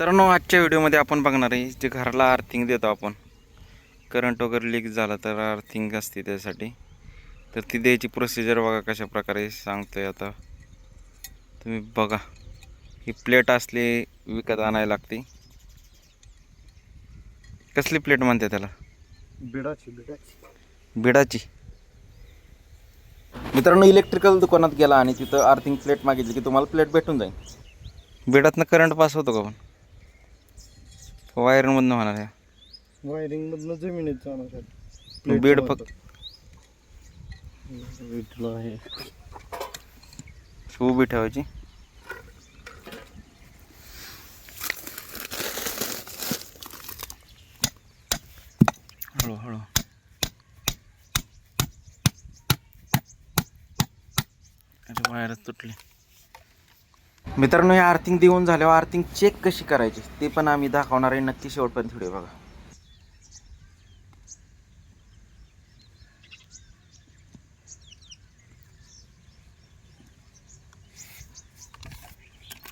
मित्रांनो आजच्या व्हिडिओमध्ये आपण बघणार आहे जे घराला अर्थिंग देतो आपण. करंट वगैरे लीक झाला तर अर्थिंग असते त्यासाठी. तर ती द्यायची प्रोसिजर बघा कशा प्रकारे सांगतोय आता. तुम्ही बघा. ही प्लेट असली विकत आणायला लागते. कसली प्लेट म्हणते त्याला? बिडाची बिडाची. बिडाची. मित्रांनो इलेक्ट्रिकल दुकानात गेला आणि तिथं अर्थिंग प्लेट मागितली की तुम्हाला प्लेट भेटून जाईल. बिडातनं करंट पास होतो का पण? वायरमधनं होणार आहे. वायरिंग मधनं जमिनीत जाणार आहे. बेड फक्त. आहे. उभी ठेवायची. हळू हळू. वायरच तुटली. मित्रांनो हे आर्थिंग देऊन झाल्यावर आर्थिंग चेक कशी करायची ते पण आम्ही दाखवणार आहे नक्की शेवटपर्यंत व्हिडिओ बघा.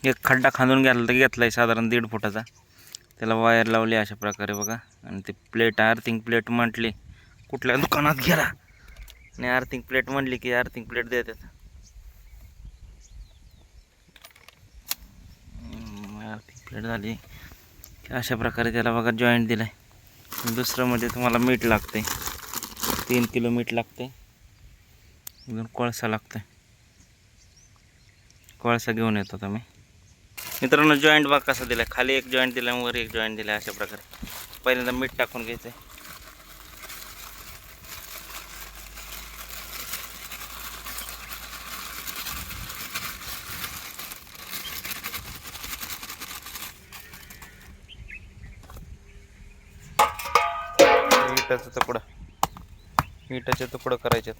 एक खड्डा खांदून घ्यायला तर घेतलाय साधारण दीड फुटाचा. त्याला वायर लावली अशा प्रकारे बघा. आणि ते प्लेट आर्थिंग प्लेट म्हटली कुठल्या दुकानात गेला. आणि आर्थिंग प्लेट म्हटली की आर्थिंग प्लेट देतात आर्थिंग प्लेट झाली. अशा प्रकारे त्याला बघा जॉईंट दिलं आहे दुसरं म्हणजे तुम्हाला मीठ लागते तीन किलो मीठ लागते अजून कोळसा लागतं कोळसा घेऊन येतो तुम्ही. मित्रांनो जॉईंट बघ कसा दिला खाली एक जॉईंट दिला वर एक जॉईंट दिला अशा प्रकारे. पहिल्यांदा मीठ टाकून घ्यायचं आहे इटाचं तुकडं. इटाचे तुकडं करायचे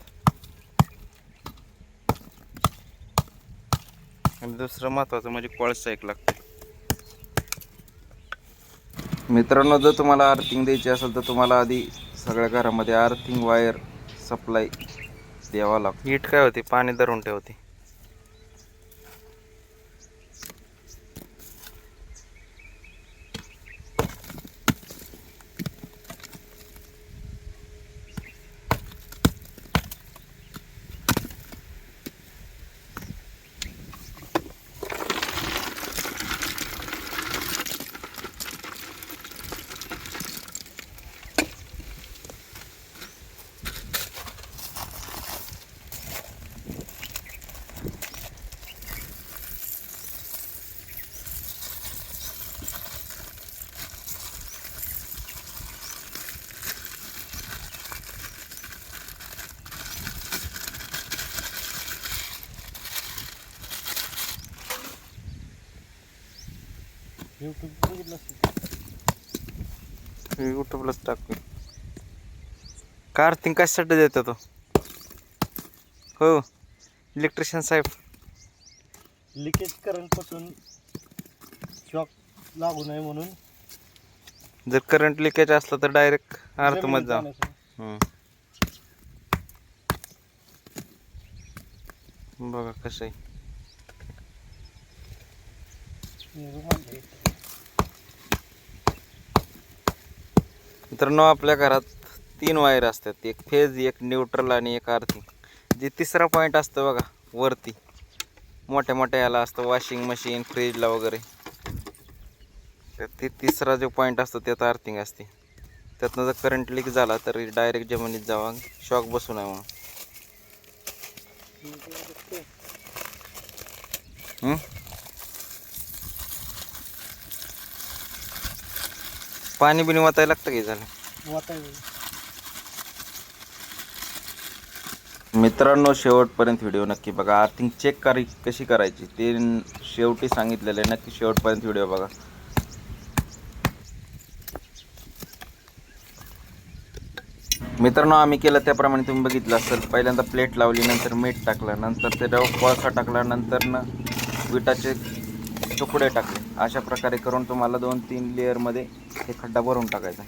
आणि दुसरं महत्त्वाचं म्हणजे कोळसा एक लागतं मित्रांनो जर तुम्हाला अर्थिंग द्यायची असेल तर तुम्हाला आधी सगळ्या घरामध्ये अर्थिंग वायर सप्लाय द्यावा लागतो. हीट काय होती? पाणी धरून ठेवते. युट्यूब बघितलं यूट्यूबलाच टाकू का अर्थिंग कशासाठी देतो तो? हो इलेक्ट्रिशियन साहेब. लिकेज करंटपासून शॉक लागू नये म्हणून. जर करंट लिकेज असलं तर डायरेक्ट जमिनीत जा. बघा कसं आहे. मित्रांनो आपल्या घरात तीन वायर असतात. एक फेज एक न्यूट्रल आणि एक आर्थिंग जे तिसरा पॉईंट असतं बघा वरती. मोठ्या मोठ्या याला असतं वॉशिंग मशीन फ्रीजला वगैरे. तर ते तिसरा जो पॉईंट असतो त्यात आर्थिंग असते. त्यातनं जर करंट लीक झाला तर डायरेक्ट जमिनीत जावा शॉक बसू नये म्हणून. पाणी बिणी वाचायला लागतं की झालं? वाटायला मित्रांनो शेवटपर्यंत व्हिडिओ नक्की बघा. आर्थिंग चेक करी कशी करायची? ते न- शेवटी सांगितलेलं आहे. नक्की शेवटपर्यंत व्हिडिओ बघा. मित्रांनो आम्ही केलं त्याप्रमाणे तुम्ही बघितलं असेल. पहिल्यांदा प्लेट लावली नंतर मीठ टाकलं नंतर त्याच्यावर कोळसा टाकला नंतर न विटाचे तुकडे टाकले. अशा प्रकारे करून तुम्हाला दोन तीन लेअरमध्ये हे खड्डा भरून टाकायचा.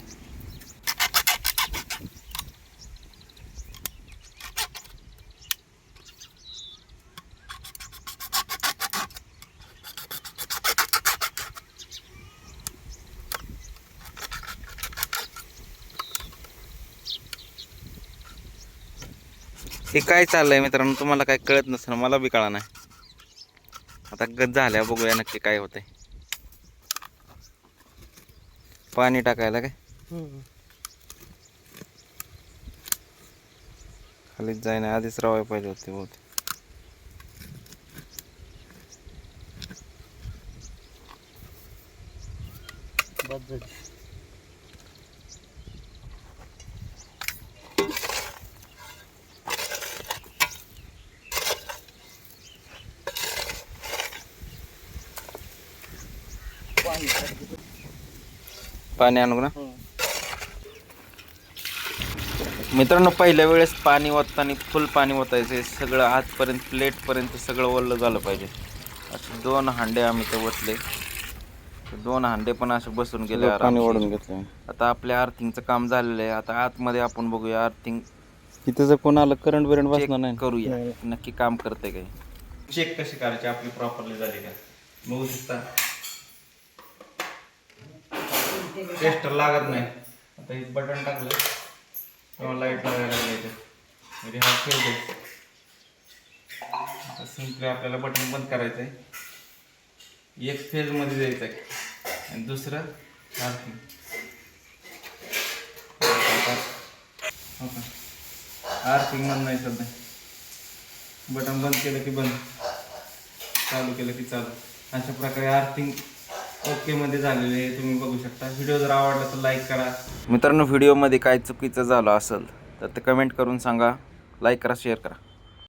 हे काय चाललंय मित्रांनो? तुम्हाला काय कळत नसेल मला बी कळा नाही. आता गत झाल्या बघूया नक्की काय होतंय. पाणी टाकायला काय? खालीच जाईना आधीच रवाय पाहिजे होते बहुते पाणी आणू ना मित्रांनो पहिल्या वेळेस पाणी ओतताना फुल पाणी ओतायचं. सगळं आजपर्यंत प्लेटपर्यंत सगळं ओललं झालं पाहिजे. असे दोन हांडे आम्ही ते ओतले. ते दोन हांडे पण असे बसून गेले पाणी. ओढून घेतलं आता आपल्या आर्थिंगचं काम झालेलं आहे. आता आतमध्ये आपण बघूया आर्थिंग इथं जर कोण आलं करंट बिरंट बसणार नाही. करूया. नक्की काम करते काय? चेक कशी करायची? आपली प्रॉपरली झाली का? बघू शकता. टेस्टर लागत नाही. आता हे बटन टाकलं. तेव्हा लाइट लागायला लागली म्हणजे हा ठेवतो आता आपल्याला बटन बंद करायचं आहे एक फेजमध्ये द्यायचं आहे आणि दुसरं आर्थिंग हो का आर्थिंग बंद नाही सध्या. बटन बंद केलं की बंद. चालू केलं की चालू. अशा प्रकारे आर्थिंग ओके मध्ये झालेले आहे तुम्ही बघू शकता. व्हिडिओ जर आवडला तर लाईक करा. मित्रांनो व्हिडिओमध्ये काय चुकीचं झालं असेल तर ते कमेंट करून सांगा. लाईक करा शेअर करा.